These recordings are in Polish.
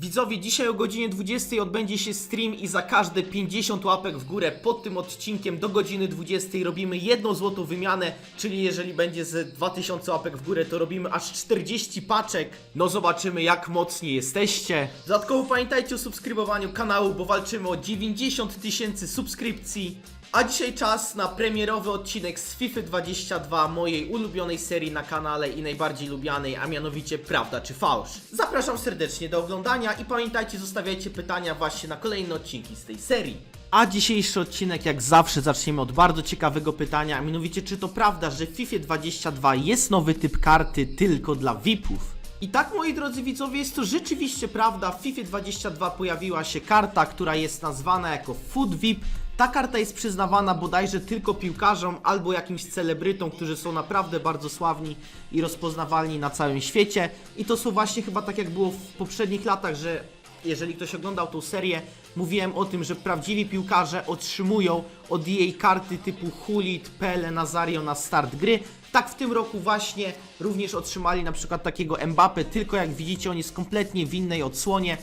Widzowie, dzisiaj o godzinie 20 odbędzie się stream i za każde 50 łapek w górę pod tym odcinkiem do godziny 20 robimy jedną złotą wymianę, czyli jeżeli będzie ze 2000 łapek w górę, to robimy aż 40 paczek. No zobaczymy jak mocni jesteście. Dodatkowo pamiętajcie o subskrybowaniu kanału, bo walczymy o 90 tysięcy subskrypcji. A dzisiaj czas na premierowy odcinek z FIFA 22, mojej ulubionej serii na kanale i najbardziej lubianej, a mianowicie Prawda czy Fałsz. Zapraszam serdecznie do oglądania i pamiętajcie, zostawiajcie pytania właśnie na kolejne odcinki z tej serii. A dzisiejszy odcinek, jak zawsze, zaczniemy od bardzo ciekawego pytania, a mianowicie, czy to prawda, że w FIFA 22 jest nowy typ karty tylko dla VIP-ów? I tak, moi drodzy widzowie, jest to rzeczywiście prawda. W FIFA 22 pojawiła się karta, która jest nazwana jako Food VIP. Ta karta jest przyznawana bodajże tylko piłkarzom albo jakimś celebrytom, którzy są naprawdę bardzo sławni i rozpoznawalni na całym świecie. I to są właśnie chyba tak jak było w poprzednich latach, że jeżeli ktoś oglądał tą serię, mówiłem o tym, że prawdziwi piłkarze otrzymują od jej karty typu Hulit, Pele, Nazario na start gry. Tak w tym roku właśnie również otrzymali na przykład takiego Mbappe, tylko jak widzicie on jest kompletnie w innej odsłonie.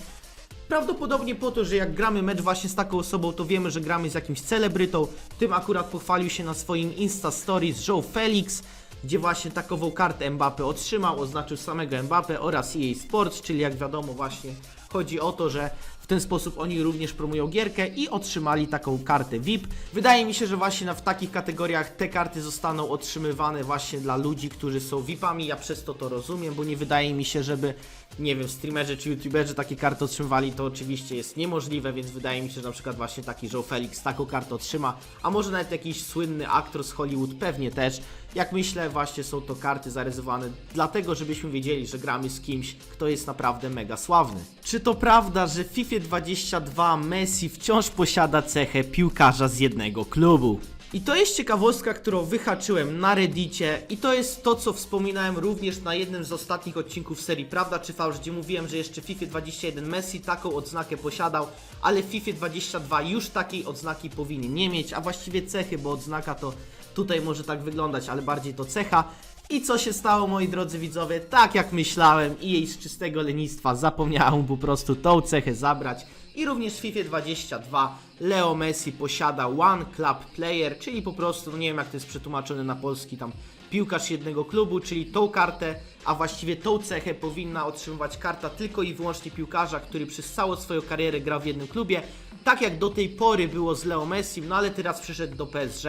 Prawdopodobnie po to, że jak gramy mecz właśnie z taką osobą, to wiemy, że gramy z jakimś celebrytą. Tym akurat pochwalił się na swoim Insta Stories Joe Felix, gdzie właśnie takową kartę Mbappe otrzymał, oznaczył samego Mbappe oraz EA Sports, czyli jak wiadomo właśnie chodzi o to, że w ten sposób oni również promują gierkę i otrzymali taką kartę VIP. Wydaje mi się, że właśnie w takich kategoriach te karty zostaną otrzymywane właśnie dla ludzi, którzy są VIPami. Ja przez to to rozumiem, bo nie wydaje mi się, żeby, nie wiem, streamerzy czy youtuberzy takie karty otrzymywali. To oczywiście jest niemożliwe, więc wydaje mi się, że na przykład właśnie taki Joe Felix taką kartę otrzyma, a może nawet jakiś słynny aktor z Hollywood pewnie też. Jak myślę, właśnie są to karty zarezerwowane dlatego, żebyśmy wiedzieli, że gramy z kimś, kto jest naprawdę mega sławny. Czy to prawda, że w FIFA 22 Messi wciąż posiada cechę piłkarza z jednego klubu? I to jest ciekawostka, którą wyhaczyłem na Reddicie i to jest to, co wspominałem również na jednym z ostatnich odcinków serii Prawda czy Fałsz, gdzie mówiłem, że jeszcze FIFA 21 Messi taką odznakę posiadał, ale FIFA 22 już takiej odznaki powinien nie mieć, a właściwie cechy, bo odznaka to tutaj może tak wyglądać, ale bardziej to cecha. I co się stało, moi drodzy widzowie? Tak jak myślałem i jej z czystego lenistwa zapomniałem po prostu tą cechę zabrać. I również w FIFA 22 Leo Messi posiada One Club Player, czyli po prostu, no nie wiem jak to jest przetłumaczone na polski, tam piłkarz jednego klubu, czyli tą kartę, a właściwie tą cechę powinna otrzymywać karta tylko i wyłącznie piłkarza, który przez całą swoją karierę grał w jednym klubie, tak jak do tej pory było z Leo Messi, no ale teraz przyszedł do PSG,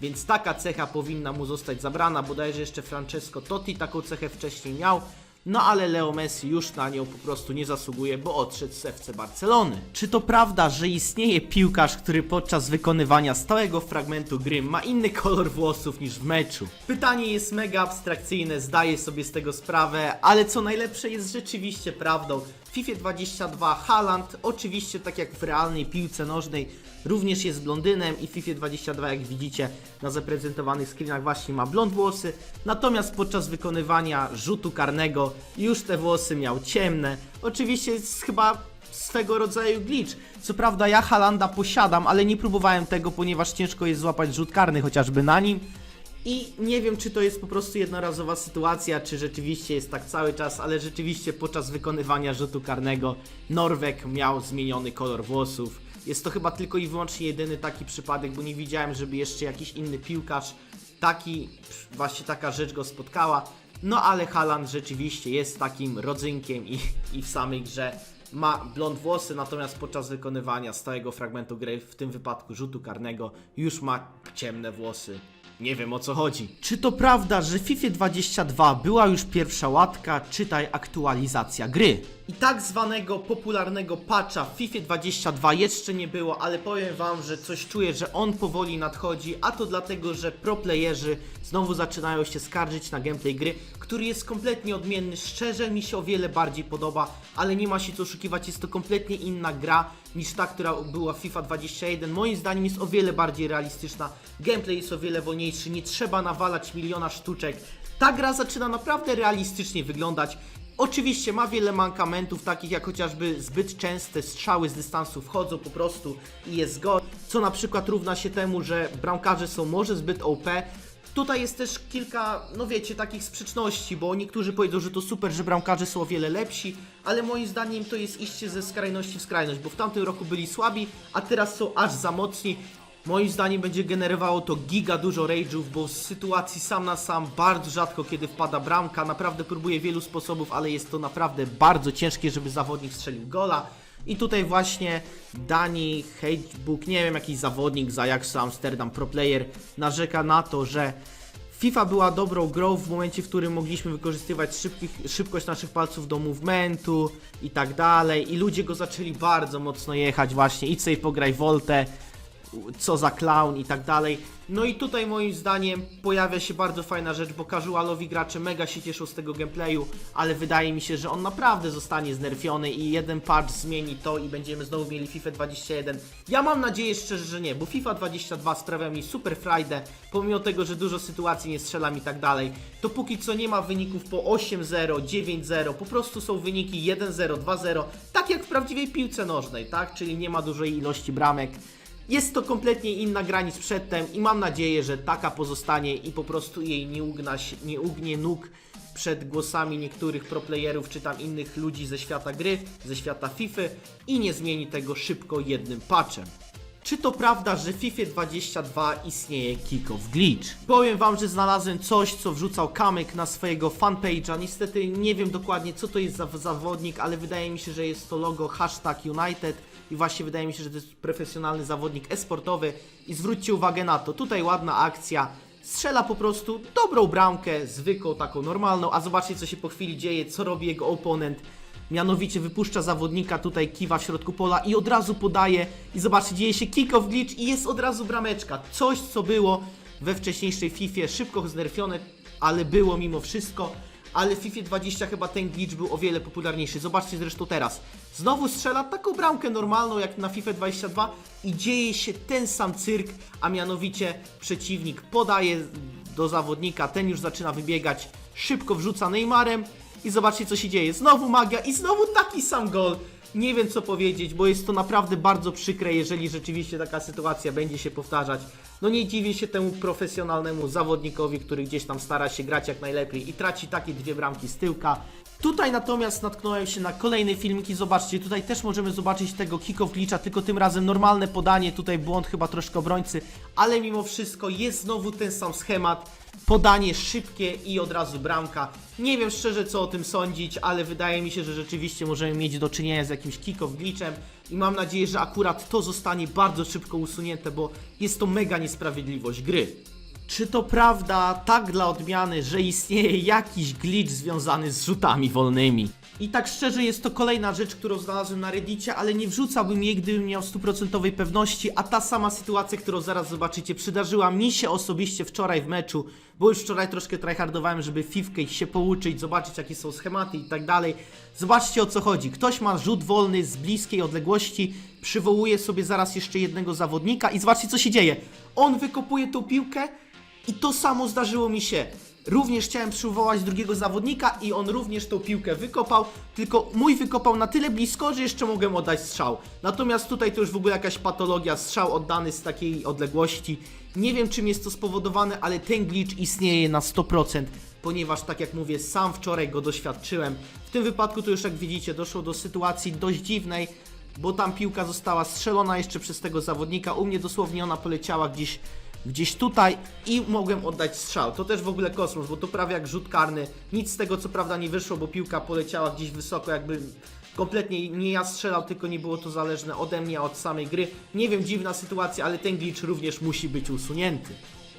więc taka cecha powinna mu zostać zabrana, bodajże jeszcze Francesco Totti taką cechę wcześniej miał, no ale Leo Messi już na nią po prostu nie zasługuje, bo odszedł z FC Barcelony. Czy to prawda, że istnieje piłkarz, który podczas wykonywania stałego fragmentu gry ma inny kolor włosów niż w meczu? Pytanie jest mega abstrakcyjne, zdaję sobie z tego sprawę, ale co najlepsze jest rzeczywiście prawdą. FIFA 22 Haaland, oczywiście tak jak w realnej piłce nożnej, również jest blondynem i FIFA 22 jak widzicie na zaprezentowanych screenach właśnie ma blond włosy, natomiast podczas wykonywania rzutu karnego już te włosy miał ciemne. Oczywiście jest chyba swego rodzaju glitch. Co prawda ja Halanda posiadam, ale nie próbowałem tego, ponieważ ciężko jest złapać rzut karny chociażby na nim. I nie wiem, czy to jest po prostu jednorazowa sytuacja, czy rzeczywiście jest tak cały czas, ale rzeczywiście podczas wykonywania rzutu karnego Norwek miał zmieniony kolor włosów. Jest to chyba tylko i wyłącznie jedyny taki przypadek, bo nie widziałem, żeby jeszcze jakiś inny piłkarz taki, właśnie taka rzecz go spotkała. No ale Haaland rzeczywiście jest takim rodzynkiem i, i w samej grze ma blond włosy, natomiast podczas wykonywania stałego fragmentu gry, w tym wypadku rzutu karnego, już ma ciemne włosy. Nie wiem o co chodzi. Czy to prawda, że w FIFA 22 była już pierwsza łatka, czytaj aktualizacja gry? I tak zwanego popularnego patcha w FIFA 22 jeszcze nie było, ale powiem wam, że coś czuję, że on powoli nadchodzi, a to dlatego, że proplayerzy znowu zaczynają się skarżyć na gameplay gry, który jest kompletnie odmienny. Szczerze mi się o wiele bardziej podoba, ale nie ma się co oszukiwać, jest to kompletnie inna gra niż ta, która była FIFA 21. Moim zdaniem jest o wiele bardziej realistyczna, gameplay jest o wiele wolniejszy, nie trzeba nawalać miliona sztuczek. Ta gra zaczyna naprawdę realistycznie wyglądać. Oczywiście ma wiele mankamentów, takich jak chociażby zbyt częste strzały z dystansu wchodzą po prostu i jest gol, co na przykład równa się temu, że bramkarze są może zbyt OP, Tutaj jest też kilka, no wiecie, takich sprzeczności, bo niektórzy powiedzą, że to super, że bramkarze są o wiele lepsi, ale moim zdaniem to jest iście ze skrajności w skrajność, bo w tamtym roku byli słabi, a teraz są aż za mocni. Moim zdaniem będzie generowało to giga dużo rage'ów, bo w sytuacji sam na sam bardzo rzadko kiedy wpada bramka, naprawdę próbuje wielu sposobów, ale jest to naprawdę bardzo ciężkie, żeby zawodnik strzelił gola. I tutaj właśnie Dani Hagebook, nie wiem, jakiś zawodnik z Ajaxu Amsterdam, pro player, narzeka na to, że FIFA była dobrą grą w momencie, w którym mogliśmy wykorzystywać szybkich, szybkość naszych palców do movementu i tak dalej. I ludzie go zaczęli bardzo mocno jechać właśnie, idź sobie pograj Voltę, co za clown i tak dalej. No i tutaj moim zdaniem pojawia się bardzo fajna rzecz, bo casualowi gracze mega się cieszą z tego gameplayu, ale wydaje mi się, że on naprawdę zostanie znerfiony i jeden patch zmieni to i będziemy znowu mieli FIFA 21. Ja mam nadzieję szczerze, że nie, bo FIFA 22 sprawia mi super frajdę, pomimo tego, że dużo sytuacji nie strzelam i tak dalej. To póki co nie ma wyników po 8-0, 9-0, po prostu są wyniki 1-0, 2-0, tak jak w prawdziwej piłce nożnej, tak? Czyli nie ma dużej ilości bramek. Jest to kompletnie inna gra niż przedtem i mam nadzieję, że taka pozostanie i po prostu jej nie, ugna, nie ugnie nóg przed głosami niektórych proplayerów czy tam innych ludzi ze świata gry, ze świata FIFA i nie zmieni tego szybko jednym patchem. Czy to prawda, że w FIFA 22 istnieje kick-off glitch? Powiem wam, że znalazłem coś, co wrzucał Kamyk na swojego fanpage'a. Niestety nie wiem dokładnie, co to jest za zawodnik, ale wydaje mi się, że jest to logo hashtag United i właśnie wydaje mi się, że to jest profesjonalny zawodnik esportowy. I zwróćcie uwagę na to, tutaj ładna akcja. Strzela po prostu dobrą bramkę, zwykłą, taką normalną, a zobaczcie, co się po chwili dzieje, co robi jego oponent. Mianowicie wypuszcza zawodnika tutaj kiwa w środku pola i od razu podaje i zobaczcie, dzieje się kick-off glitch i jest od razu brameczka. Coś, co było we wcześniejszej FIFA, szybko znerfione, ale było mimo wszystko. Ale w FIFA 20 chyba ten glitch był o wiele popularniejszy. Zobaczcie zresztą teraz. Znowu strzela taką bramkę normalną jak na FIFA 22 i dzieje się ten sam cyrk, a mianowicie przeciwnik podaje do zawodnika, ten już zaczyna wybiegać, szybko wrzuca Neymarem i zobaczcie co się dzieje. Znowu magia i znowu taki sam gol. Nie wiem co powiedzieć, bo jest to naprawdę bardzo przykre, jeżeli rzeczywiście taka sytuacja będzie się powtarzać. No nie dziwię się temu profesjonalnemu zawodnikowi, który gdzieś tam stara się grać jak najlepiej i traci takie dwie bramki z tyłka. Tutaj natomiast natknąłem się na kolejne filmiki, zobaczcie, tutaj też możemy zobaczyć tego kick-off glitcha, tylko tym razem normalne podanie, tutaj błąd chyba troszkę obrońcy, ale mimo wszystko jest znowu ten sam schemat, podanie szybkie i od razu bramka. Nie wiem szczerze co o tym sądzić, ale wydaje mi się, że rzeczywiście możemy mieć do czynienia z jakimś kick-off glitchem i mam nadzieję, że akurat to zostanie bardzo szybko usunięte, bo jest to mega niesprawiedliwość gry. Czy to prawda, tak dla odmiany, że istnieje jakiś glitch związany z rzutami wolnymi? I tak szczerze jest to kolejna rzecz, którą znalazłem na reddicie, ale nie wrzucałbym jej, gdybym miał stuprocentowej pewności, a ta sama sytuacja, którą zaraz zobaczycie, przydarzyła mi się osobiście wczoraj w meczu, bo już wczoraj troszkę tryhardowałem, żeby fifkę się pouczyć, zobaczyć jakie są schematy i tak dalej. Zobaczcie o co chodzi. Ktoś ma rzut wolny z bliskiej odległości, przywołuje sobie zaraz jeszcze jednego zawodnika i zobaczcie co się dzieje. On wykopuje tą piłkę, i to samo zdarzyło mi się. Również chciałem przywołać drugiego zawodnika i on również tą piłkę wykopał, tylko mój wykopał na tyle blisko, że jeszcze mogłem oddać strzał. Natomiast tutaj to już w ogóle jakaś patologia, strzał oddany z takiej odległości. Nie wiem czym jest to spowodowane, ale ten glitch istnieje na 100%, ponieważ tak jak mówię, sam wczoraj go doświadczyłem. W tym wypadku to już jak widzicie doszło do sytuacji dość dziwnej, bo tam piłka została strzelona jeszcze przez tego zawodnika. U mnie dosłownie ona poleciała gdzieś, gdzieś tutaj i mogłem oddać strzał. To też w ogóle kosmos, bo to prawie jak rzut karny. Nic z tego co prawda nie wyszło, bo piłka poleciała gdzieś wysoko, jakby kompletnie nie ja strzelał, tylko nie było to zależne ode mnie, od samej gry. Nie wiem, dziwna sytuacja, ale ten glitch również musi być usunięty.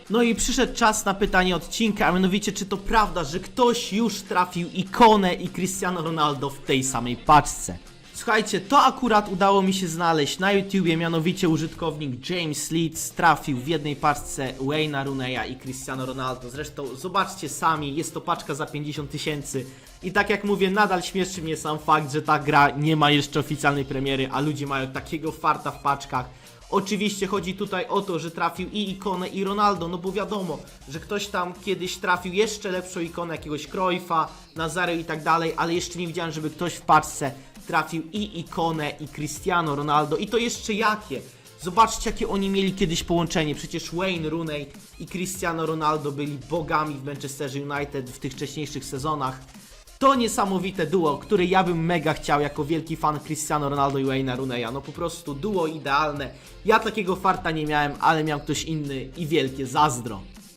No i przyszedł czas na pytanie odcinka, a mianowicie czy to prawda, że ktoś już trafił ikonę i Cristiano Ronaldo w tej samej paczce? Słuchajcie, to akurat udało mi się znaleźć na YouTubie, mianowicie użytkownik James Leeds trafił w jednej paczce Wayne'a Runeya i Cristiano Ronaldo. Zresztą zobaczcie sami, jest to paczka za 50 tysięcy. I tak jak mówię, nadal śmieszy mnie sam fakt, że ta gra nie ma jeszcze oficjalnej premiery, a ludzie mają takiego farta w paczkach. Oczywiście chodzi tutaj o to, że trafił i ikonę i Ronaldo, no bo wiadomo, że ktoś tam kiedyś trafił jeszcze lepszą ikonę jakiegoś Cruyffa, Nazario i tak dalej, ale jeszcze nie widziałem, żeby ktoś w paczce trafił i ikonę i Cristiano Ronaldo i to jeszcze jakie? Zobaczcie, jakie oni mieli kiedyś połączenie. Przecież Wayne Rooney i Cristiano Ronaldo byli bogami w Manchester United w tych wcześniejszych sezonach. To niesamowite duo, które ja bym mega chciał jako wielki fan Cristiano Ronaldo i Wayne'a Rooneya. No po prostu duo idealne. Ja takiego farta nie miałem, ale miał ktoś inny i wielkie zazdro.